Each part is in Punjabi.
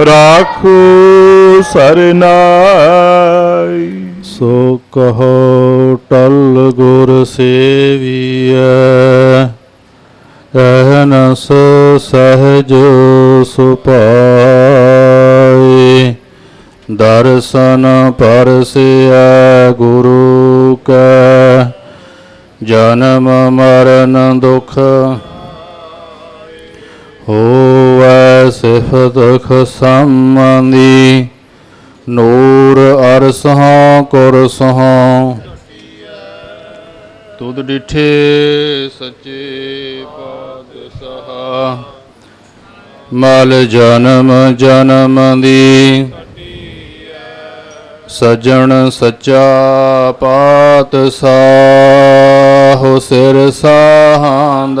ਰਾਖੂ ਸਰਨਾਈ। ਸੋ ਕਹੋ ਟਲ ਗੁਰ ਸੇਵੀਐ। ਅਹਨਸ ਸਹਜ ਸੁਪਾਏ। ਦਰਸ਼ਨ ਪਰਸਿਆ ਗੁਰੂ ਕੈ। ਜਨਮ ਮਰਨ ਦੁਖ ਹੋਵੈ ਸਿਫਤ ਖਸਮੰਦੀ ਨੂਰ ਅਰਸਹਾਂ ਕੁਰਸਹਾਂ ਤੁਧ ਡਿਠੇ ਸੱਚੇ ਪਾਤਸ਼ਾਹ, ਮਲ ਜਨਮ ਜਨਮ ਦੀ। ਸਜਣ ਸੱਚਾ ਪਾਤਸ਼ਾਹ ਸਿਰ ਸਾਹੰਦ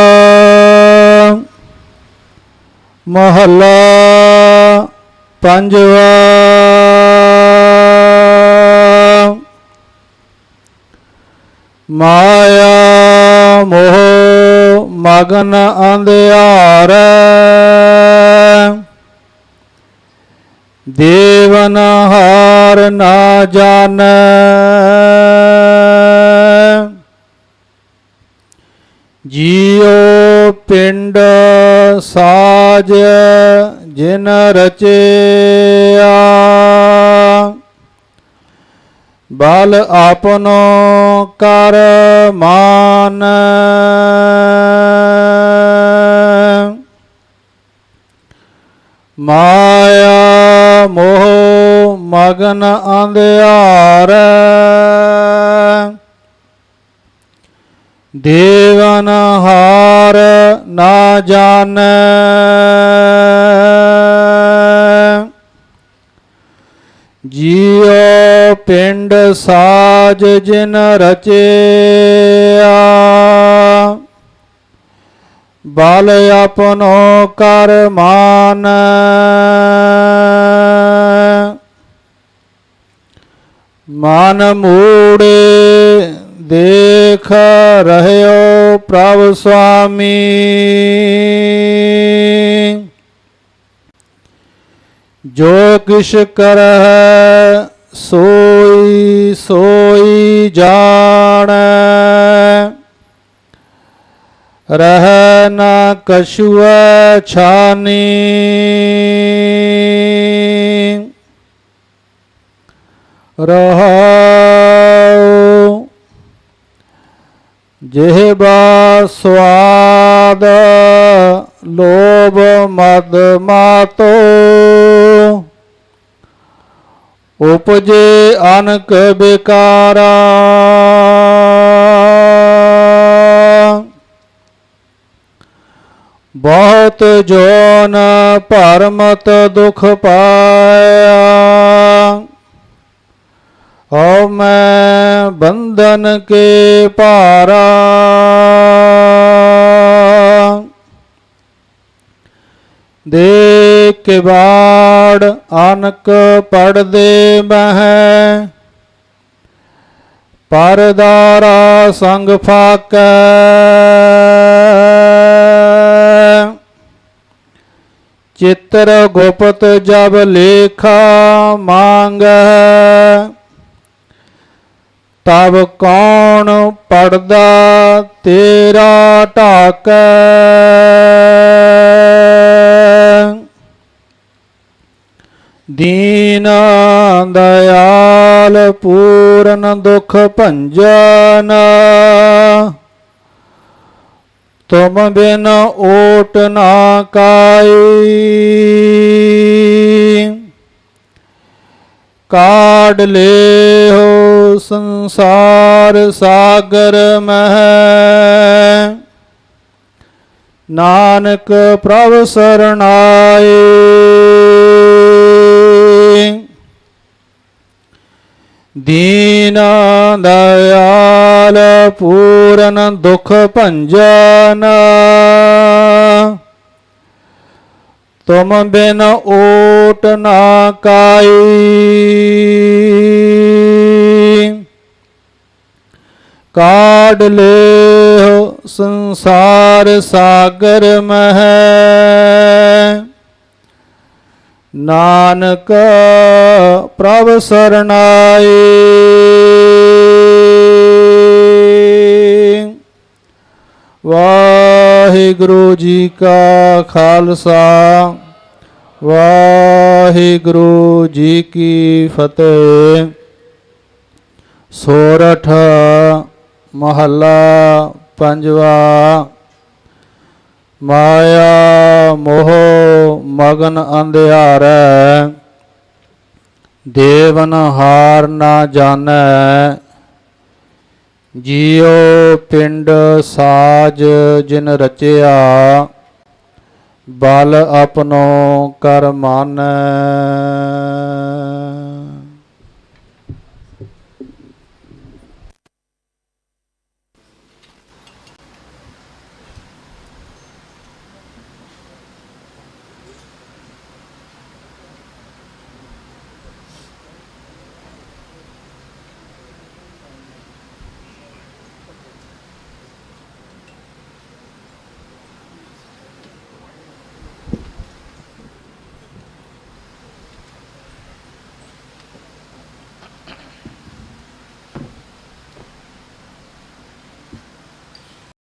ਮਹੱਲਾ ਪੰਜਵਾ। ਮਾਇਆ ਮੋਹ ਮਗਨ ਅੰਧਿਆਰ। ਦੇਵਨ ਹਾਰ ਨਾ ਜਾਣੈ। ਜੀਉ ਪਿੰਡ ਸਾਜ ਜਿਨ ਰਚਿਆ। ਬਲ ਆਪਨੋ ਕਰ ਮਾਨ। ਮਾਇਆ ਮੋਹ ਮਗਨ ਅੰਧਿਆਰ। ਦੇਵਨ ਹਾਰ ਨਾ ਜਾਣੈ। ਜੀਉ ਪਿੰਡ ਸਾਜ ਜਿਨ ਰਚਿਆ ਬਲ ਆਪਨੋ ਕਰ ਮਾਨ। ਮਨ ਮੂੜੇ ਦੇਖ ਰਹਿਓ ਪ੍ਰਭ ਸੁਆਮੀ। ਜੋ ਕਿਛ ਕਰਹਿ ਸੋਈ ਸੋਈ ਜਾਣੈ। ਰਹਿ ਨਾ ਕਛੁਐ ਛਾਨੀ। ਰਹਾਉ ਜਿਹਬਾ ਸਵਾਦ ਲੋਭ ਮਦ ਮਾਤੋ ਉਪਜੇ ਅਨਕ ਬਿਕਾਰਾ। ਬਹੁਤ ਜੋਨ ਭਰਮਤ ਦੁਖ ਪਾਇਆ। ਹਉ ਮੈਂ ਬੰਧਨ ਕੇ ਭਾਰਾ। ਦੇ ਕੇ ਬਾਰ ਪੜ ਅਨਕ ਪੜਦੇ ਬਹਿ ਪਰਦਾਰਾ ਸੰਗ ਫਾਕੈ। ਚਿੱਤਰ ਗੁਪਤ ਜਬ ਲੇਖਾ ਮੰਗੈ। ਤਬ ਕੌਣ ਪੜਦਾ ਤੇਰਾ ਢਾਕੈ? ਦੀਨ ਦਇਆਲ ਪੂਰਨ ਦੁਖ ਭੰਜਨ, ਤੁਮ ਬਿਨ ਓਟ ਨਾ ਕਾਈ। ਲੇ ਹੋ ਸੰਸਾਰ ਸਾਗਰ ਮਹਿ। ਨਾਨਕ ਪ੍ਰਭ ਸਰਣਾਏ। ਦੀਨ ਦਇਆਲ ਪੂਰਨ ਦੁਖ ਭੰਜਨ। ਤੁਮ ਬਿਨ ਓਟ ਨਾ ਕਾਈ। ਕਾਢ ਲਿਓ ਸੰਸਾਰ ਸਾਗਰ ਮਹਿ। ਨਾਨਕ ਪ੍ਰਭ ਸਰਣਾਈ। ਵਾਹਿਗੁਰੂ ਜੀ ਕਾ ਖਾਲਸਾ, ਵਾਹਿਗੁਰੂ ਜੀ ਕੀ ਫਤਿਹ। ਸੋਰਠ ਮਹੱਲਾ ਪੰਜਵਾ, ਮਾਇਆ ਮੋਹ ਮਗਨ ਅੰਧਿਆਰੈ, ਦੇਵਨ ਹਾਰ ਨਾ ਜਾਣੈ, ਜੀਉ ਪਿੰਡ ਸਾਜ ਜਿਨ ਰਚਿਆ, ਬਲ ਆਪਣੋ ਕਰ ਮਾਨੈ।